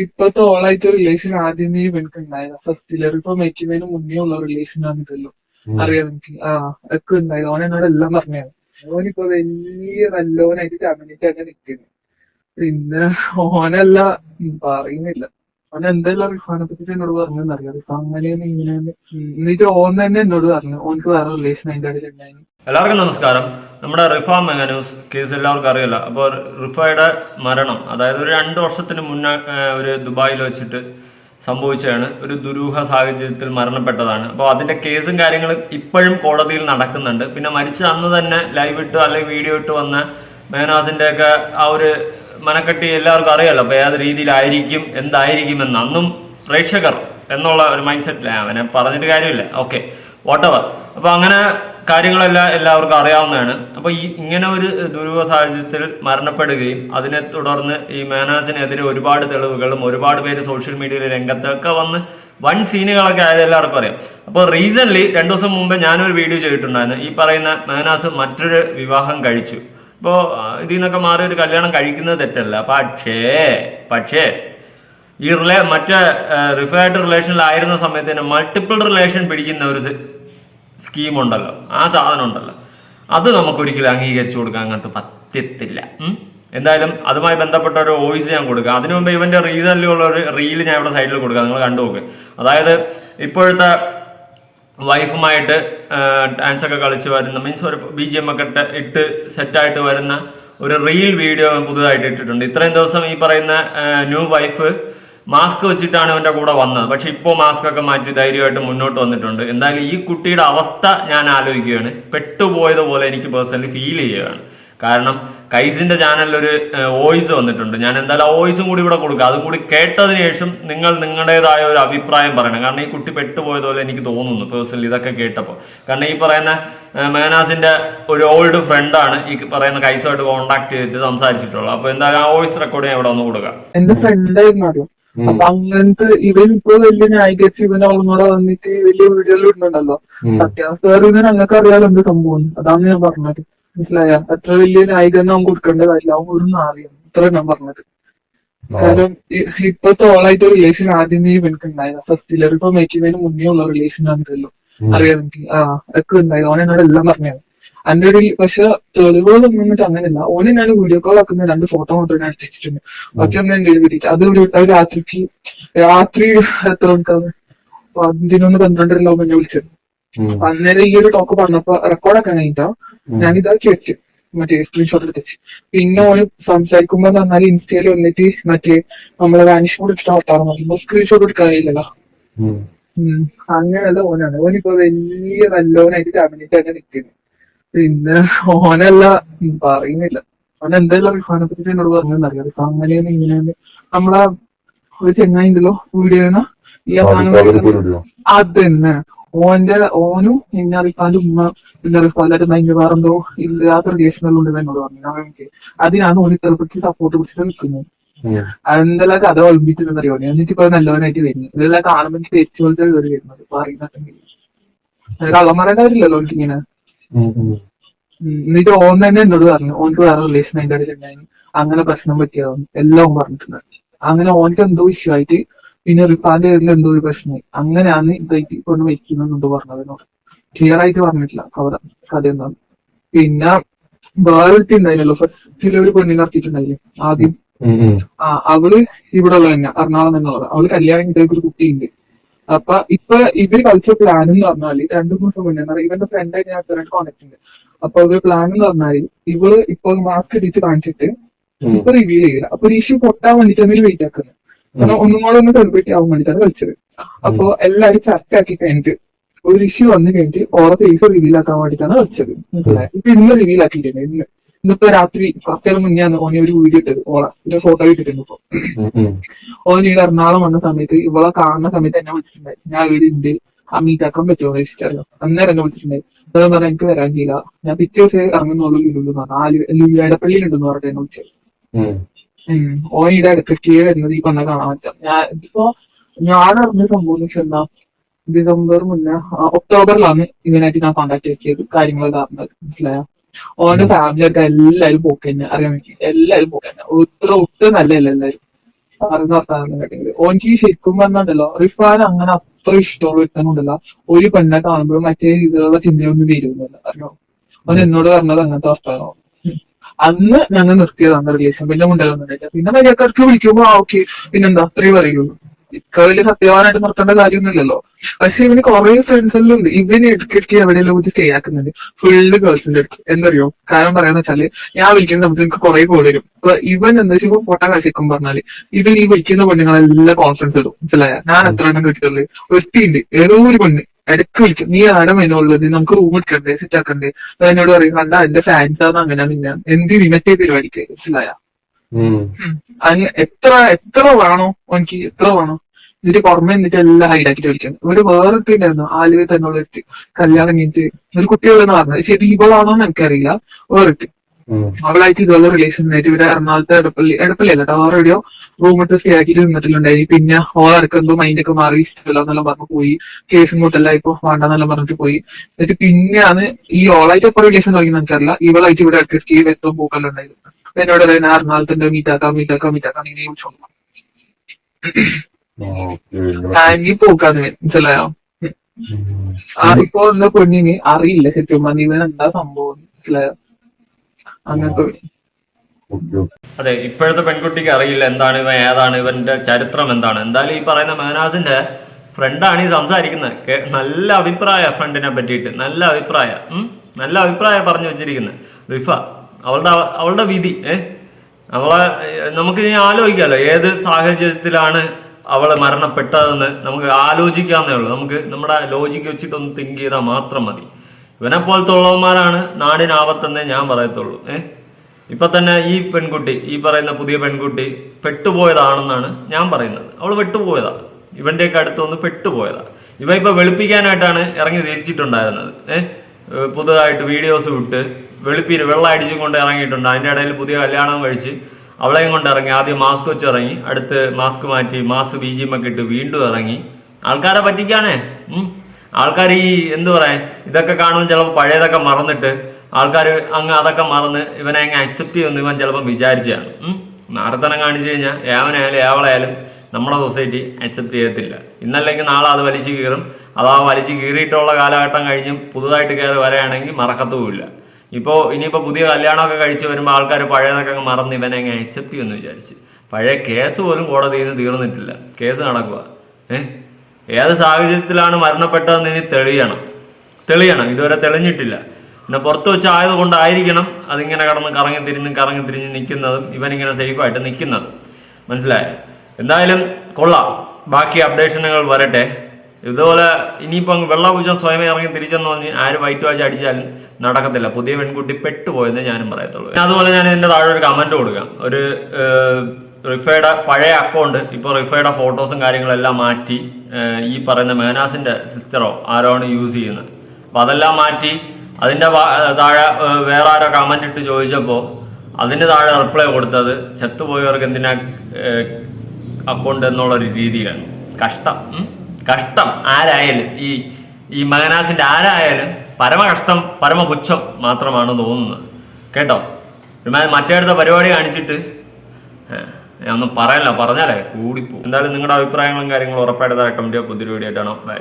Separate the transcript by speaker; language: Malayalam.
Speaker 1: ഇപ്പത്തെ ഓളായിട്ട് റിലേഷൻ ആദ്യമേ എനിക്ക് ഉണ്ടായത് ഇയർ ഇപ്പൊ മരിക്കുന്നതിന് മുന്നേ ഉള്ള റിലേഷൻ ആണ് ഇതല്ലോ. അറിയാം എനിക്ക് ആ ഒക്കെ ഉണ്ടായത് ഓൻ എന്നോട് എല്ലാം പറഞ്ഞത് ഓനിപ്പോ വലിയ നല്ലോനായിട്ട് കമ്മ്യൂണിറ്റി തന്നെ നിൽക്കുന്നു പിന്നെ ഓനല്ല പറയുന്നില്ല. ഓൻ എന്തെല്ലാം റിഫാനെ പറ്റിട്ട് എന്നോട് പറഞ്ഞെന്ന് അറിയാം? ഇപ്പൊ അങ്ങനെയാണ് ഇങ്ങനെയാണ് എന്നിട്ട് ഓൻ തന്നെ എന്നോട് പറഞ്ഞു. ഓനക്ക് വേറെ റിലേഷൻ അതിന്റെ ഇടയിൽ ഉണ്ടായിരുന്നു
Speaker 2: എല്ലാവർക്കും നമസ്കാരം. നമ്മുടെ റിഫ മെഗ ന്യൂസ് കേസ് എല്ലാവർക്കും അറിയില്ല. അപ്പോൾ റിഫയുടെ മരണം അതായത് ഒരു രണ്ട് വർഷത്തിന് മുന്നേ ഒരു ദുബായിൽ വെച്ചിട്ട് സംഭവിച്ചതാണ്. ഒരു ദുരൂഹ സാഹചര്യത്തിൽ മരണപ്പെട്ടതാണ്. അപ്പോൾ അതിന്റെ കേസും കാര്യങ്ങളും ഇപ്പോഴും കോടതിയിൽ നടക്കുന്നുണ്ട്. പിന്നെ മരിച്ച അന്ന് തന്നെ ലൈവ് ഇട്ട് അല്ലെങ്കിൽ വീഡിയോ ഇട്ട് വന്ന മേനാസിന്റെ ഒക്കെ ആ ഒരു മനക്കെട്ടി എല്ലാവർക്കും അറിയാലോ അപ്പോൾ ഏത് രീതിയിലായിരിക്കും എന്തായിരിക്കും എന്ന് അന്നും പ്രേക്ഷകർ എന്നുള്ള ഒരു മൈൻഡ് സെറ്റിലാണ് അവനെ പറഞ്ഞിട്ട് കാര്യമില്ല. ഓക്കെ വാട്ടവർ അപ്പോൾ അങ്ങനെ കാര്യങ്ങളെല്ലാം എല്ലാവർക്കും അറിയാവുന്നതാണ്. അപ്പോൾ ഈ ഇങ്ങനെ ഒരു ദുരൂഹ സാഹചര്യത്തിൽ മരണപ്പെടുകയും അതിനെ തുടർന്ന് ഈ മേനാസിനെതിരെ ഒരുപാട് തെളിവുകളും ഒരുപാട് പേര് സോഷ്യൽ മീഡിയയിൽ രംഗത്തൊക്കെ വന്ന് വൺ സീനുകളൊക്കെ ആയത് എല്ലാവർക്കും അറിയാം. അപ്പോൾ റീസെന്റ് രണ്ടു ദിവസം മുമ്പ് ഞാനൊരു വീഡിയോ ചെയ്തിട്ടുണ്ടായിരുന്നു. ഈ പറയുന്ന മേനാസ് മറ്റൊരു വിവാഹം കഴിച്ചു. ഇപ്പോൾ ഇതിൽ നിന്നൊക്കെ മാറി ഒരു കല്യാണം കഴിക്കുന്നത് തെറ്റല്ല. പക്ഷേ പക്ഷേ ഈ റിലേ മറ്റേ റിഫൈഡ് റിലേഷനിലായിരുന്ന സമയത്ത് തന്നെ മൾട്ടിപ്പിൾ റിലേഷൻ പിടിക്കുന്ന ഒരു സ്കീമുണ്ടല്ലോ. ആ സാധനം ഉണ്ടല്ലോ അത് നമുക്ക് ഒരിക്കലും അംഗീകരിച്ചു കൊടുക്കാൻ അങ്ങോട്ട് പറ്റത്തില്ല. എന്തായാലും അതുമായി ബന്ധപ്പെട്ട ഒരു വോയിസ് ഞാൻ കൊടുക്കുക അതിനു മുമ്പ് ഇവന്റെ റീസണിലുള്ള ഒരു റീൽ ഞാൻ ഇവിടെ സൈഡിൽ കൊടുക്കാം. നിങ്ങൾ കണ്ടു നോക്ക് അതായത് ഇപ്പോഴത്തെ വൈഫുമായിട്ട് ഡാൻസ് ഒക്കെ കളിച്ച് വരുന്ന മീൻസ് ഒരു ബി ജി എം ഒക്കെ ഇട്ട് ഇട്ട് സെറ്റായിട്ട് വരുന്ന ഒരു റീൽ വീഡിയോ പുതുതായിട്ട് ഇട്ടിട്ടുണ്ട്. ഇത്രയും ദിവസം ഈ പറയുന്ന ന്യൂ വൈഫ് മാസ്ക് വെച്ചിട്ടാണ് അവന്റെ കൂടെ വന്നത്. പക്ഷെ ഇപ്പോൾ മാസ്ക് ഒക്കെ മാറ്റി ധൈര്യമായിട്ട് മുന്നോട്ട് വന്നിട്ടുണ്ട്. എന്തായാലും ഈ കുട്ടിയുടെ അവസ്ഥ ഞാൻ ആലോചിക്കുകയാണ്. പെട്ടുപോയതുപോലെ എനിക്ക് പേഴ്സണലി ഫീൽ ചെയ്യുകയാണ്. കാരണം കൈസിന്റെ ചാനലിൽ ഒരു വോയിസ് വന്നിട്ടുണ്ട്. ഞാൻ എന്തായാലും ആ വോയിസും കൂടി ഇവിടെ കൊടുക്കുക അതും കൂടി കേട്ടതിന് ശേഷം നിങ്ങൾ നിങ്ങളുടേതായ ഒരു അഭിപ്രായം പറയണം. കാരണം ഈ കുട്ടി പെട്ടുപോയതുപോലെ എനിക്ക് തോന്നുന്നു പേഴ്സണലി ഇതൊക്കെ കേട്ടപ്പോൾ കാരണം ഈ പറയുന്ന മേനാസിന്റെ ഒരു ഓൾഡ് ഫ്രണ്ടാണ് ഈ പറയുന്ന കൈസുമായിട്ട് കോണ്ടാക്ട് ചെയ്തിട്ട് സംസാരിച്ചിട്ടുള്ളത്. അപ്പൊ എന്തായാലും ആ വോയിസ് റെക്കോർഡ് ഞാൻ ഇവിടെ ഒന്ന് കൊടുക്കുക
Speaker 1: എന്റെ ഫ്രണ്ടായിരുന്നു അറിയാം അപ്പൊ അങ്ങനത്തെ ഇവൻ ഇപ്പൊ വലിയ ന്യായീകരിച്ച് ഇവൻ അവളോടെ വന്നിട്ട് വലിയ വീഡിയോയിൽ ഇടുന്നുണ്ടല്ലോ. സത്യാവസ്ഥ ഇവൻ അങ്ങക്ക് അറിയാലോ എന്ത് സംഭവം. അതാണ് ഞാൻ പറഞ്ഞത്. മനസ്സിലായ അത്ര വലിയ ന്യായീകരണം അവൻ കൊടുക്കേണ്ട കാര്യമില്ല. അവൻ ഒരു അറിയാം ഇത്ര ഞാൻ പറഞ്ഞത്. കാരണം ഇപ്പോഴത്തെ ഓളായിട്ട് റിലേഷൻ ആദ്യമേ എനിക്ക് ഉണ്ടായത് ഫസ്റ്റ് ഫസ്റ്റിലർ ഇപ്പൊ മേക്കുന്നതിന് മുന്നേ ഉള്ള റിലേഷൻ ആണല്ലോ അറിയാം എനിക്ക്. ആ ഒക്കെ ഉണ്ടായത് ഓൻ എന്നോട് എല്ലാം പറഞ്ഞത് എന്റെ ഒരു പക്ഷെ തെളിവുകളൊന്നും എന്നിട്ട് അങ്ങനെയല്ല. ഓനെ ഞാൻ വീഡിയോ കോൾ ആക്കുന്ന രണ്ട് ഫോട്ടോ മാത്രമേ ഞാൻ അടിച്ചിട്ടുണ്ട് ബാക്കി ഒന്നും എന്റെ കിട്ടിയിട്ട് അത് ഒരു രാത്രിക്ക് രാത്രി എത്ര മണിക്കാണ്? പതിനൊന്ന് പന്ത്രണ്ടരല്ലോ എന്നെ വിളിച്ചത്. അന്നേരം ഈ ഒരു ടോക്ക് പറഞ്ഞപ്പോ റെക്കോർഡൊക്കെ കഴിഞ്ഞിട്ടോ? ഞാനിതാക്കി വെച്ചു മറ്റേ സ്ക്രീൻഷോട്ട് എടുത്ത്. പിന്നെ ഓന് സംസാരിക്കുമ്പോ പറഞ്ഞാൽ ഇൻസ്റ്റയിൽ വന്നിട്ട് മറ്റേ നമ്മളെ വാനിഷ് കൂടെ ഇഷ്ടം വർത്താനം പറയുമ്പോ സ്ക്രീൻഷോട്ട് എടുക്കാൻ കഴിയില്ലല്ലോ. അങ്ങനെയല്ല ഓനാണ്. ഓനിപ്പോ വലിയ നല്ലോനായിട്ട് കമ്മ്യൂണിറ്റി തന്നെ നിൽക്കുന്നു പിന്നെ ഓനല്ല പറയുന്നില്ല. ഓൻ എന്തായാലും റിഫാനെ പറ്റി എന്നോട് പറഞ്ഞറിയാം ഇപ്പൊ അങ്ങനെയാണ് ഇങ്ങനെയാണ്. നമ്മളെ ഒരു ചെങ്ങായി ഉണ്ടല്ലോ വീഡിയോ ഈ തന്നെ അതന്നെ. ഓന്റെ ഓനും പിന്നെ റിഫാന്റെ ഉമ്മ പിന്നെ റിഫാലായിട്ട് ഭയങ്കര വേറെന്തോ ഇല്ലാത്ത റിലേഷനുകളുണ്ട് എന്നോട് പറഞ്ഞു. എനിക്ക് അതിനാണ് ഓന് ചെറുപ്പത്തിൽ സപ്പോർട്ട് പിടിച്ചിട്ട് നിൽക്കുന്നത്. എന്തെല്ലാം കഥ ഒളിമ്പിച്ചെന്നറിയോ എന്നിട്ട് ഇപ്പൊ നല്ലവനായിട്ട് വരുന്നു ഇതെല്ലാം കാണുമ്പോൾ എനിക്ക് തെറ്റുപോലത്തെ കയറി വരുന്നത്. പറയുന്നുണ്ടെങ്കിൽ കള്ളന്മാരുടെ കാര്യമില്ലല്ലോ എനിക്ക് ഇങ്ങനെ? എന്നിട്ട് ഓൻ തന്നെ എന്നോട് പറഞ്ഞു ഓനക്ക് വേറെ റിലേഷൻ അതിന്റെ ഇടയിൽ അങ്ങനെ പ്രശ്നം പറ്റിയതാണ് എല്ലാം പറഞ്ഞിട്ടുണ്ട്. അങ്ങനെ ഓനക്ക് എന്തോ ഇഷ്യൂ ആയിട്ട് പിന്നെ റിഫാന്റെ പേരിൽ എന്തോ ഒരു പ്രശ്നമായി. അങ്ങനെയാണ് ഇതായിട്ട് കൊണ്ട് വയ്ക്കുന്നതെന്നുണ്ട് പറഞ്ഞതിനോട് ക്ലിയർ ആയിട്ട് പറഞ്ഞിട്ടില്ല അവിടെ കഥ എന്താണ് പിന്നെ വേറെ ഉണ്ടായിരുന്നല്ലോ ഫസ്റ്റിൽ ഒരു പെണ്ണിനെ ഇറക്കിയിട്ടുണ്ടായില്ലേ ആദ്യം. ആ അവൾ ഇവിടെ ഉള്ള തന്നെ എറണാകുളം എന്നുള്ളത് അവൾ കല്യാണം കഴിഞ്ഞ ഒരു കുട്ടിയുണ്ട്. അപ്പൊ ഇപ്പൊ ഇവർ കളിച്ച പ്ലാൻ എന്ന് പറഞ്ഞാൽ രണ്ടു ദിവസം മുന്നേ ഇവന്റെ ഫ്രണ്ടായിട്ട് ഞാൻ കോണ്ടാക്ട് ഉണ്ട്. അപ്പൊ അവർ പ്ലാൻ എന്ന് പറഞ്ഞാൽ ഇവൾ ഇപ്പൊ മാസ്ക് ഇടിച്ച് കാണിച്ചിട്ട് ഇപ്പൊ റിവീൽ ചെയ്യില്ല അപ്പൊ ഒരു ഇഷ്യൂ പൊട്ടാൻ വേണ്ടിട്ട് എന്തെങ്കിലും വെയിറ്റ് ആക്കുന്നത് കാരണം ഒന്നും കൂടെ ഒന്ന് സെലിബ്രേറ്റ് ആവാൻ വേണ്ടിട്ടാണ് കളിച്ചത്. അപ്പൊ എല്ലാരും ചർച്ച ആക്കി കഴിഞ്ഞിട്ട് ഒരു ഇഷ്യൂ വന്നു കഴിഞ്ഞിട്ട് ഓരോ ഫേസ് റിവീൽ ആക്കാൻ വേണ്ടിട്ടാണ് കളിച്ചത്? ഇപ്പൊ ഇന്ന് റിവീൽ ആക്കിയിട്ടുണ്ട്. ഇന്ന് ഇന്നിപ്പോ രാത്രി പത്തേരം മുന്നെയാണ് ഓനെ ഒരു വീഡിയോ ഇട്ടത്. ഓള എന്റെ ഫോട്ടോ ഇട്ടിട്ടുണ്ട് ഇപ്പൊ. ഓൻ ഇവിടെ എറണാകുളം വന്ന സമയത്ത് ഇവളെ കാണുന്ന സമയത്ത് എന്നെ വിളിച്ചിട്ടുണ്ടായി. ഞാൻ ഇവിടെ ഉണ്ട് ആ മീറ്റാക്കാൻ പറ്റുമോ എന്ന് ചോദിച്ചിട്ടറിയോ അന്നേരം എന്നെ വിളിച്ചിട്ടുണ്ടായി. പറഞ്ഞാൽ എനിക്ക് വരാൻ ചെയ്യില്ല ഞാൻ പിറ്റേ ദിവസം ഇറങ്ങുന്നുള്ളൂ ലുലു പറഞ്ഞു. ആ ലുലു എടപ്പള്ളിയിലുണ്ടെന്ന് എന്നെ വിളിച്ചത്. ഓൻ അടുത്ത് ഇടയ്ക്കൊക്കെ വരുന്നത് ഈ പറഞ്ഞ കാണാൻ പറ്റാം. ഞാൻ ഇപ്പോ ഞാൻ അറിഞ്ഞ സംഭവം വെച്ചാൽ ഡിസംബർ മുന്നേ ഒക്ടോബറിലാണ് ഇവനായിട്ട് ഞാൻ കോണ്ടാക്ട് ചെയ്തത് കാര്യങ്ങളൊക്കെ അറിഞ്ഞത് മനസ്സിലായോ? ഓന്റെ ഫാമിലി ആയിട്ട് എല്ലാരും പോക്ക് തന്നെ. അറിയാൻ പറ്റി എല്ലാരും പോക്ക് തന്നെ. ഒട്ടും ഒട്ടും നല്ലതല്ല എല്ലാരും. പറയുന്ന വർത്താനം ഓനിക്ക് ശരിക്കും പറഞ്ഞല്ലോ റിഫാൻ അങ്ങനെ അത്ര ഇഷ്ടമുള്ള വ്യക്തമുണ്ടല്ല ഒരു പെണ്ണെ കാണുമ്പോഴും മറ്റേ രീതിയിലുള്ള ചിന്തയൊന്നും വരുന്നില്ല അറിയോ? അവൻ എന്നോട് പറഞ്ഞത് അങ്ങനത്തെ വർത്താനോ അന്ന് ഞങ്ങൾ നിർത്തിയതാണ് റിലേഷൻ പിന്നെ മുണ്ടലൊന്നും പിന്നെ മര്യാദക്കാർക്ക് വിളിക്കുമ്പോ ആ ഓക്കെ പിന്നെന്താ? അത്രയും പറയുള്ളൂ. ഇത്ര വലിയ സത്യവാനായിട്ട് നിർത്തേണ്ട കാര്യമൊന്നുമില്ലല്ലോ. പക്ഷെ ഇവന് കുറെ ഫ്രണ്ട്സ് എല്ലാം ഉണ്ട്. ഇവന് ഇടയ്ക്കിടയ്ക്ക് എവിടെയെല്ലാം ഇത് ചെയ്യാക്കുന്നുണ്ട് ഫുള്ള് ഗേൾസിന്റെ അടുത്ത്. എന്തറിയോ? കാരണം പറയാന്ന് വെച്ചാൽ ഞാൻ വിളിക്കുന്ന സമയത്ത് എനിക്ക് കുറെ കോൾ വരും. അപ്പൊ ഇവൻ എന്താ വെച്ചാൽ പൊട്ട കാശിക്കും പറഞ്ഞാൽ ഇവൻ ഈ വിളിക്കുന്ന പെണ്ണുങ്ങളെല്ലാം കോൺഫിഡൻസ് ഇടും. മനസ്സിലായ? ഞാൻ എത്ര എണ്ണം കിട്ടിയുള്ളത് ഒറ്റയുണ്ട് ഏതോ ഒരു പെണ്ണ്. ഇടയ്ക്ക് വിളിക്കും. നീ ആരാ മെനുള്ളത് നമുക്ക് റൂം എടുക്കണ്ടേ? സെറ്റ് ആക്കണ്ടേ? അപ്പൊ എന്നോട് പറയും കണ്ട എന്റെ ഫാൻസ് ആണ് അങ്ങനെ നിന്നെ. എന്ത് മറ്റേ പരിപാടിക്ക്? മനസ്സിലായ. എത്ര എത്ര വേണോ എനിക്ക് എത്ര വേണോ. എന്നിട്ട് പുറമെ എന്നിട്ട് എല്ലാം ഹൈഡാക്കിട്ട് വിളിക്കാൻ ഒരു വേറെ ഉണ്ടായിരുന്നു ആലുവ തന്നുള്ള കല്യാണം കഴിഞ്ഞിട്ട് ഒരു കുട്ടികളെന്ന് പറഞ്ഞത്. ശരി ഇവളാണോന്ന് എനിക്കറിയില്ല. വേറെ. അവളായിട്ട് ഇതുപോലെ റിലേഷൻ ആയിട്ട് ഇവിടെ എറണാകുളത്ത് എടപ്പള്ളി എടപ്പള്ളി അല്ല ടവർ റൂം റൂമിട്ട് സ്റ്റേ ആക്കിയിട്ട് നിന്നിട്ടുണ്ടായി പിന്നെ ഓൾ എന്തോ മൈൻഡ് ഒക്കെ മാറി ഇഷ്ടമല്ല എന്നെല്ലാം പറഞ്ഞു പോയി. കേസും കൂട്ടല്ല ഇപ്പൊ വേണ്ടെന്നെല്ലാം പറഞ്ഞിട്ട് പോയി. എന്നിട്ട് പിന്നെയാണ് ഈ ഓളായിട്ട് എപ്പോ റിലേഷൻ തുടങ്ങി എനിക്കറിയില്ല. ഇവളായിട്ട് ഇവിടെ ഇടയ്ക്ക് വെത്തും പൂക്കെല്ലാം ഉണ്ടായിരുന്നു എന്നോട് പറയുന്നത് എറണാകുളത്തിന്റെ മീറ്റാക്കാം മീറ്റാക്കാം മീറ്റാക്കാം ഇങ്ങനെ
Speaker 3: ചോദിച്ചു.
Speaker 1: ഈ പോക്കാന്ന് മനസ്സിലായോ. ആ ഇപ്പൊ എന്താ പെണ്ണിന് അറിയില്ല ശരിക്കും ഇവൻ എന്താ സംഭവം മനസ്സിലായോ? അങ്ങനത്തെ.
Speaker 2: അതെ ഇപ്പോഴത്തെ പെൺകുട്ടിക്ക് അറിയില്ല എന്താണ് ഇവൻ ഏതാണ് ഇവന്റെ ചരിത്രം എന്താണ്. എന്തായാലും ഈ പറയുന്ന മേനാസിന്റെ ഫ്രണ്ടാണ് ഈ സംസാരിക്കുന്നത്. നല്ല അഭിപ്രായ ഫ്രണ്ടിനെ പറ്റിയിട്ട്. നല്ല അഭിപ്രായ ഉം? നല്ല അഭിപ്രായം പറഞ്ഞു വെച്ചിരിക്കുന്നത് റിഫ അവളുടെ അവളുടെ വിധി ഏ? അവളെ നമുക്ക് ഇനി ആലോചിക്കാമല്ലോ ഏത് സാഹചര്യത്തിലാണ് അവൾ മരണപ്പെട്ടതെന്ന് നമുക്ക് ആലോചിക്കാവുന്നേ ഉള്ളൂ. നമുക്ക് നമ്മുടെ ലോജിക്ക് വെച്ചിട്ടൊന്ന് തിങ്ക് ചെയ്താൽ മാത്രം മതി. ഇവനെ പോലത്തെ ഉള്ളവന്മാരാണ് നാടിനാപത്തെന്നേ ഞാൻ പറയത്തുള്ളൂ ഏഹ് ഇപ്പൊ തന്നെ ഈ പെൺകുട്ടി ഈ പറയുന്ന പുതിയ പെൺകുട്ടി പെട്ടുപോയതാണെന്നാണ് ഞാൻ പറയുന്നത്. അവൾ പെട്ടുപോയതാ. ഇവന്റെയൊക്കെ അടുത്ത് വന്ന് പെട്ടുപോയതാ. ഇവ ഇപ്പൊ വെളുപ്പിക്കാനായിട്ടാണ് ഇറങ്ങി തിരിച്ചിട്ടുണ്ടായിരുന്നത് ഏഹ് പുതുതായിട്ട് വീഡിയോസ് വിട്ട് വെളുപ്പിന് വെള്ളം അടിച്ചും കൊണ്ട് ഇറങ്ങിയിട്ടുണ്ട്. അതിന്റെ ഇടയിൽ പുതിയ കല്യാണം കഴിച്ച് അവളെയും കൊണ്ട് ഇറങ്ങി. ആദ്യം മാസ്ക് വെച്ച് ഇറങ്ങി അടുത്ത് മാസ്ക് മാറ്റി മാസ്ക് ബി ജിയും ഒക്കെ ഇട്ട് വീണ്ടും ഇറങ്ങി. ആൾക്കാരെ പറ്റിക്കാനേ ആൾക്കാർ ഈ എന്തു പറയാൻ ഇതൊക്കെ കാണുമ്പോൾ ചിലപ്പോൾ പഴയതൊക്കെ മറന്നിട്ട് ആൾക്കാർ അങ്ങ് അതൊക്കെ മറന്ന് ഇവനെ അങ്ങ് അക്സെപ്റ്റ് ചെയ്യുമെന്ന് ഇവൻ ചിലപ്പോൾ വിചാരിച്ചതാണ്. നാരത്തനം കാണിച്ചു കഴിഞ്ഞാൽ ഏവനായാലും ഏവളായാലും നമ്മുടെ സൊസൈറ്റി അക്സെപ്റ്റ് ചെയ്യത്തില്ല. ഇന്നല്ലെങ്കിൽ നാളെ അത് വലിച്ചു കീറും. അതാ വലിച്ചു കീറിയിട്ടുള്ള കാലഘട്ടം കഴിഞ്ഞ് പുതുതായിട്ട് കയറി വരാണെങ്കിൽ മറക്കത്തുമില്ല ഇപ്പോൾ ഇനിയിപ്പോൾ പുതിയ കല്യാണമൊക്കെ കഴിച്ച് വരുമ്പോൾ ആൾക്കാർ പഴയതൊക്കെ അങ്ങ് മറന്ന് ഇവനെ അങ്ങ് അക്സെപ്റ്റ് ചെയ്യുമെന്ന് വിചാരിച്ച്. പഴയ കേസ് പോലും കോടതിയിൽ നിന്ന് തീർന്നിട്ടില്ല. കേസ് നടക്കുക ഏഹ് ഏത് സാഹചര്യത്തിലാണ് മരണപ്പെട്ടതെന്ന് ഇനി തെളിയണം. തെളിയണം. ഇതുവരെ തെളിഞ്ഞിട്ടില്ല. പിന്നെ പുറത്ത് വെച്ച് ആയതുകൊണ്ടായിരിക്കണം അതിങ്ങനെ കടന്ന് കറങ്ങി തിരിഞ്ഞ് കറങ്ങി തിരിഞ്ഞ് നിൽക്കുന്നതും ഇവനിങ്ങനെ സേഫായിട്ട് നിൽക്കുന്നതും. മനസ്സിലായോ? എന്തായാലും കൊള്ളാം. ബാക്കി അപ്ഡേഷനുകൾ വരട്ടെ. ഇതുപോലെ ഇനിയിപ്പോൾ അങ്ങ് വെള്ളപൂജം സ്വയം ഇറങ്ങി തിരിച്ചെന്ന് പറഞ്ഞ് ആര് വൈറ്റ് വാച്ച് അടിച്ചാലും നടക്കത്തില്ല. പുതിയ പെൺകുട്ടി പെട്ടുപോയെന്ന് ഞാനും പറയത്തുള്ളൂ. അതുപോലെ ഞാൻ ഇതിന്റെ താഴെ ഒരു കമന്റ് കൊടുക്കാം. ഒരു റിഫയുടെ പഴയ അക്കൗണ്ട് ഇപ്പോൾ റിഫയുടെ ഫോട്ടോസും കാര്യങ്ങളെല്ലാം മാറ്റി ഈ പറയുന്ന മേനാസിന്റെ സിസ്റ്ററോ ആരോ ആണ് യൂസ് ചെയ്യുന്നത്. അപ്പോൾ അതെല്ലാം മാറ്റി അതിന്റെ താഴെ വേറെ ആരോ കമന്റ് ഇട്ട് ചോദിച്ചപ്പോൾ അതിന് താഴെ റിപ്ലൈ കൊടുത്തത് ചത്തുപോയവർക്ക് എന്തിനാ അക്കൗണ്ട് എന്നുള്ള ഒരു രീതിയിലാണ് കഷ്ടം കഷ്ടം. ആരായാലും ഈ ഈ മേനാസിന്റെ ആരായാലും പരമ കഷ്ടം പരമ പരമപുച്ഛം മാത്രമാണ് തോന്നുന്നത്. കേട്ടോ? മറ്റേ മറ്റേടത്തെ പരിപാടി കാണിച്ചിട്ട് ഞാൻ ഒന്നും പറയല്ല പറഞ്ഞാലേ കൂടിപ്പോ എന്തായാലും നിങ്ങളുടെ അഭിപ്രായങ്ങളും കാര്യങ്ങളും ഉറപ്പായിട്ട് കമന്റ് പുതിയൊരു വീഡിയോ ആയിട്ടാണ് ബൈ